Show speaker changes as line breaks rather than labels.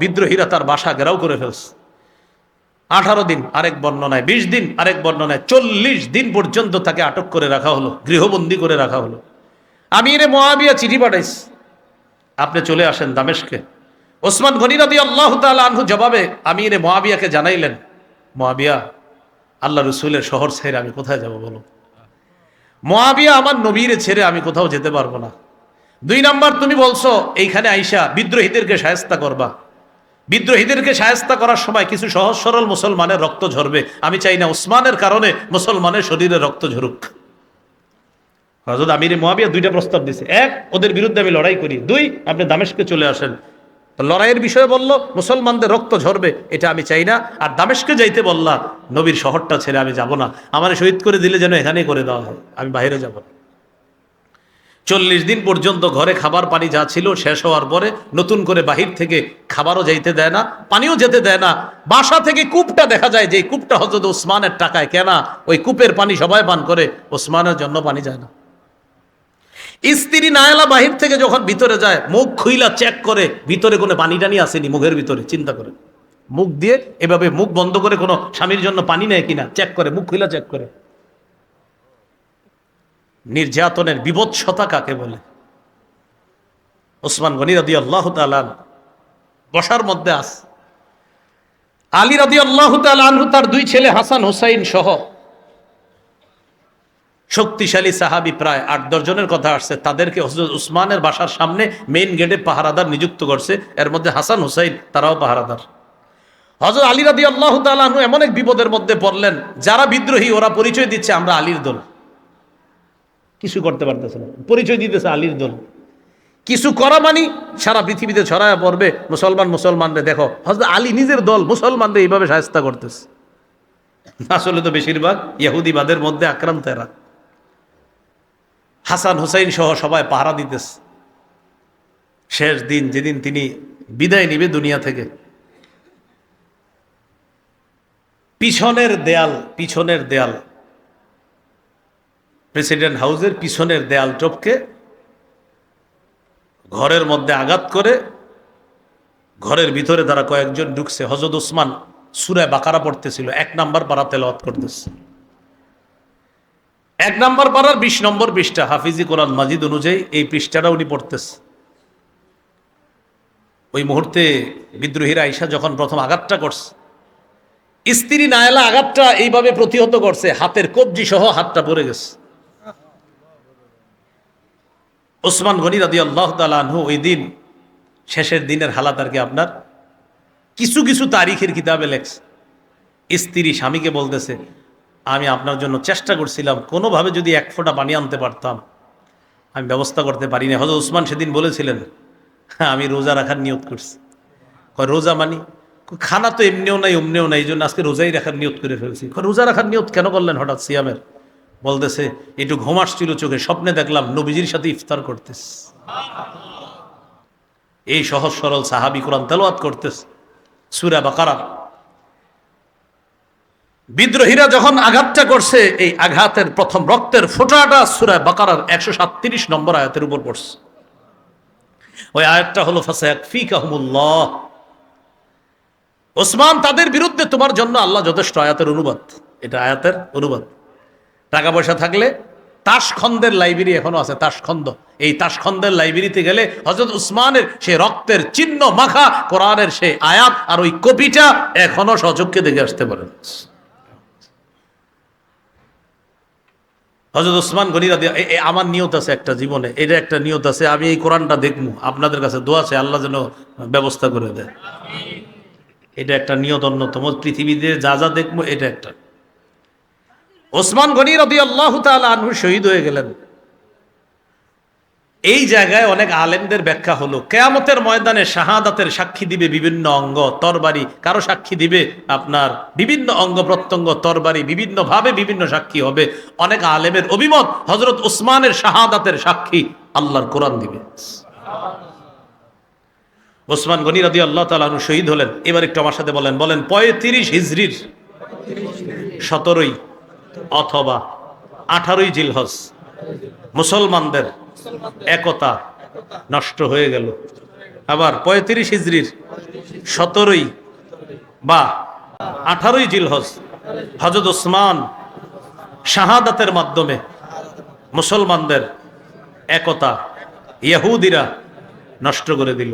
বিদ্রোহীরা তার বাসা ঘেরাও করে ফেলছে। আঠারো দিন আরেক বর্ণনায়, বিশ দিন আরেক বর্ণনায়, চল্লিশ দিন পর্যন্ত তাকে আটক করে রাখা হলো, গৃহবন্দী করে রাখা হলো। আমি এনে মহাবিয়া চিঠি পাঠাইছি। আপনি চলে আসেন দামেশকে। ওসমান গনিরাদি আল্লাহ আনহু জবাবে আমির মহাবিয়াকে জানাইলেন মহাবিয়া আল্লাহ রসুলের শহর ছেড়ে আমি কোথায় যাব বলো? মহাবিয়া আমার নবীরে ছেড়ে আমি কোথাও যেতে পারব না। দুই নাম্বার তুমি বলছো, এইখানে আইসা বিদ্রোহীদেরকে সায়স্তা করবা। বিদ্রোহীদেরকে সায়স্তা করার সময় কিছু সহজ সরল মুসলমানের রক্ত ঝরবে। আমি চাই না উসমানের কারণে মুসলমানের শরীরে রক্ত ঝরুক। হজরত আমির মহাবিয়া দুইটা প্রস্তাব দিছে। এক, ওদের বিরুদ্ধে আমি লড়াই করি। দুই, আপনি দামেশকে চলে আসেন। লড়াইয়ের বিষয়ে বলল, মুসলমানদের রক্ত ঝরবে, এটা আমি চাই না। আর দামেশকে যাইতে বললা, নবীর শহরটা ছেড়ে আমি যাব না। আমার শহীদ করে দিলে যেন এখানেই করে দেওয়া হয়। আমি বাইরে যাব না। চল্লিশ দিন পর্যন্ত ঘরে খাবার পানি যা ছিল শেষ হওয়ার পরে নতুন করে বাহির থেকে খাবারও যাইতে দেয় না, পানিও যেতে দেয় না। বাসা থেকে কূপটা দেখা যায় যে কূপটা হজরত ওসমানের টাকায়, কেনা ওই কূপের পানি সবাই পান করে, ওসমানের জন্য পানি যায় না। স্ত্রী নায়লা বাহির থেকে যখন ভিতরে যায়, মুখ খুইলা চেক করে, ভিতরে কোনো পানি টানি আসেনি মুখের ভিতরে, চিন্তা করে। মুখ দিয়ে এভাবে মুখ বন্ধ করে কোনো স্বামীর জন্য পানি নেয় কিনা চেক করে, মুখ খুইলা চেক করে। নির্যাতনের বিভৎসতা কাকে বলে? ওসমান গনি রাদি আল্লাহ বসার মধ্যে আস। আলী রাদি আল্লাহ তালু তার দুই ছেলে হাসান হুসাইন সহ শক্তিশালী সাহাবি প্রায় আট দশজনের কথা আসছে। তাদেরকে হজরত উসমানের বাসার সামনে মেইন গেটে পাহারাদার নিযুক্ত করছে। এর মধ্যে হাসান হুসাইন, তারাও পাহারাদার। হজরত আলী রাদি আল্লাহ তালু এমন এক বিপদের মধ্যে পড়লেন, যারা বিদ্রোহী, ওরা পরিচয় দিচ্ছে আমরা আলীর দল। কিছু করতে পারতেছে না। পরিচয় দিতেছে আলীর দল। কিছু করা মানি সারা পৃথিবীতে ছড়ায় পড়বে, মুসলমান মুসলমানরে দেখো। হজরত আলী নিজের দল মুসলমানদের এইভাবে সাহস্তা করতেছে। আসলে তো বেশিরভাগ ইহুদিবাদের মধ্যে আক্রান্ত এরা। হাসান হুসাইন সহ সবাই পাহারা দিতেছে। শেষ দিন, যেদিন তিনি বিদায় নিবে দুনিয়া থেকে। পিছনের দেয়াল পিছনের দেয়াল। প্রেসিডেন্ট হাউসের পিছনের দেয়াল টপকে ঘরের মধ্যে আঘাত করে ঘরের ভিতরে তারা কয়েকজন ঢুকছে। হজরত উসমান সুরায় বাকারা পড়তেছিল। এক নাম্বার পাড়া তেলাওয়াত করতেছে। এক নাম্বার পাড়ার বিশ নম্বর পৃষ্ঠা, হাফিজি কোরআন মাজিদ অনুযায়ী এই পৃষ্ঠাটা উনি পড়তেছে। ওই মুহূর্তে বিদ্রোহীরা আইসা যখন প্রথম আঘাতটা করছে, স্ত্রী নায়লা আঘাতটা এইভাবে প্রতিহত করছে। হাতের কবজি সহ হাতটা পড়ে গেছে। ওসমান গনি রাদি আল্লাহ তালু ওই দিন শেষের দিনের হালাত আর কি আপনার কিছু কিছু তারিখের কিতাবে লেখছে। স্ত্রী স্বামীকে বলতেছে, আমি আপনার জন্য চেষ্টা করছিলাম, কোনোভাবে যদি এক ফোঁটা পানি আনতে পারতাম, আমি ব্যবস্থা করতে পারি না হয়তো উসমান সেদিন বলেছিলেন, আমি রোজা রাখার নিয়ত করছি। রোজা মানি? খানা তো এমনিও নাই, অমনিও নাই, এই জন্য আজকে রোজাই রাখার নিয়ত করে ফেলছি। রোজা রাখার নিয়ত কেন করলেন হঠাৎ সিয়ামের? বলতেছে, একটু ঘুম আসছিল চোখে, স্বপ্নে দেখলাম নবীজির সাথে ইফতার করতেস এই সহজ সরল সাহাবি কোরআন তেলাওয়াত করতেস সুরা বাকারা। বিদ্রোহীরা যখন আঘাতটা করছে, এই আঘাতের প্রথম রক্তের ফোঁটাটা সুরায় বাকারার একশো সাতত্রিশ নম্বর আয়াতের উপর পড়ছে। ওই আয়াতটা হলো, ফাসায়াক ফি কাহমুল্লাহ ওসমান তাদের বিরুদ্ধে তোমার জন্য আল্লাহ যথেষ্ট আয়াতের অনুবাদ। এটা আয়াতের অনুবাদ। টাকা পয়সা থাকলে তাসখন্দের লাইব্রেরি এখনও আছে, তাসখন্দ। এই তাসখন্দের লাইব্রেরিতে গেলে হজরত উসমানের সে রক্তের চিহ্ন মাখা, কোরআনের সে আয়াত আর ওই কপিটা এখনও সচক্ষে দেখে আসতে পারেন হজরত ওসমান গনিরা আমার নিয়ত আছে একটা জীবনে, এটা একটা নিয়ত আছে, আমি এই কোরআনটা দেখব, আপনাদের কাছে দোয়া আছে, আল্লাহ যেন ব্যবস্থা করে দেয়। এটা একটা নিয়ত অন্যতম, পৃথিবীতে যা যা দেখব, এটা একটা। ওসমান গনি রদি আল্লাহ আনহু শহীদ হয়ে গেলেন। এই জায়গায় অনেক আলেমদের ব্যাখ্যা হলো, কেয়ামতের ময়দানে শাহাদাতের সাক্ষী দিবে বিভিন্ন অঙ্গ, তরবারি। কারও সাক্ষী দিবে আপনার বিভিন্ন অঙ্গ প্রত্যঙ্গ, তরবারি। বিভিন্ন ভাবে বিভিন্ন সাক্ষী হবে। অনেক আলেমের অভিমত হজরত ওসমানের শাহাদাতের সাক্ষী আল্লাহর কোরআন দিবে। ওসমান গনি রাদি আল্লাহ তালু শহীদ হলেন। এবার একটু আমার সাথে বলেন বলেন, পঁয়ত্রিশ হিজড়ির সতেরোই অথবা আঠারোই জিলহজ। মুসলমানদের একতা নষ্ট হয়ে গেল। আবার পঁয়ত্রিশ হিজড়ির সতেরোই বা আঠারোই জিলহজ হজরত ওসমান শাহাদাতের মাধ্যমে মুসলমানদের একতা ইয়াহুদিরা নষ্ট করে দিল।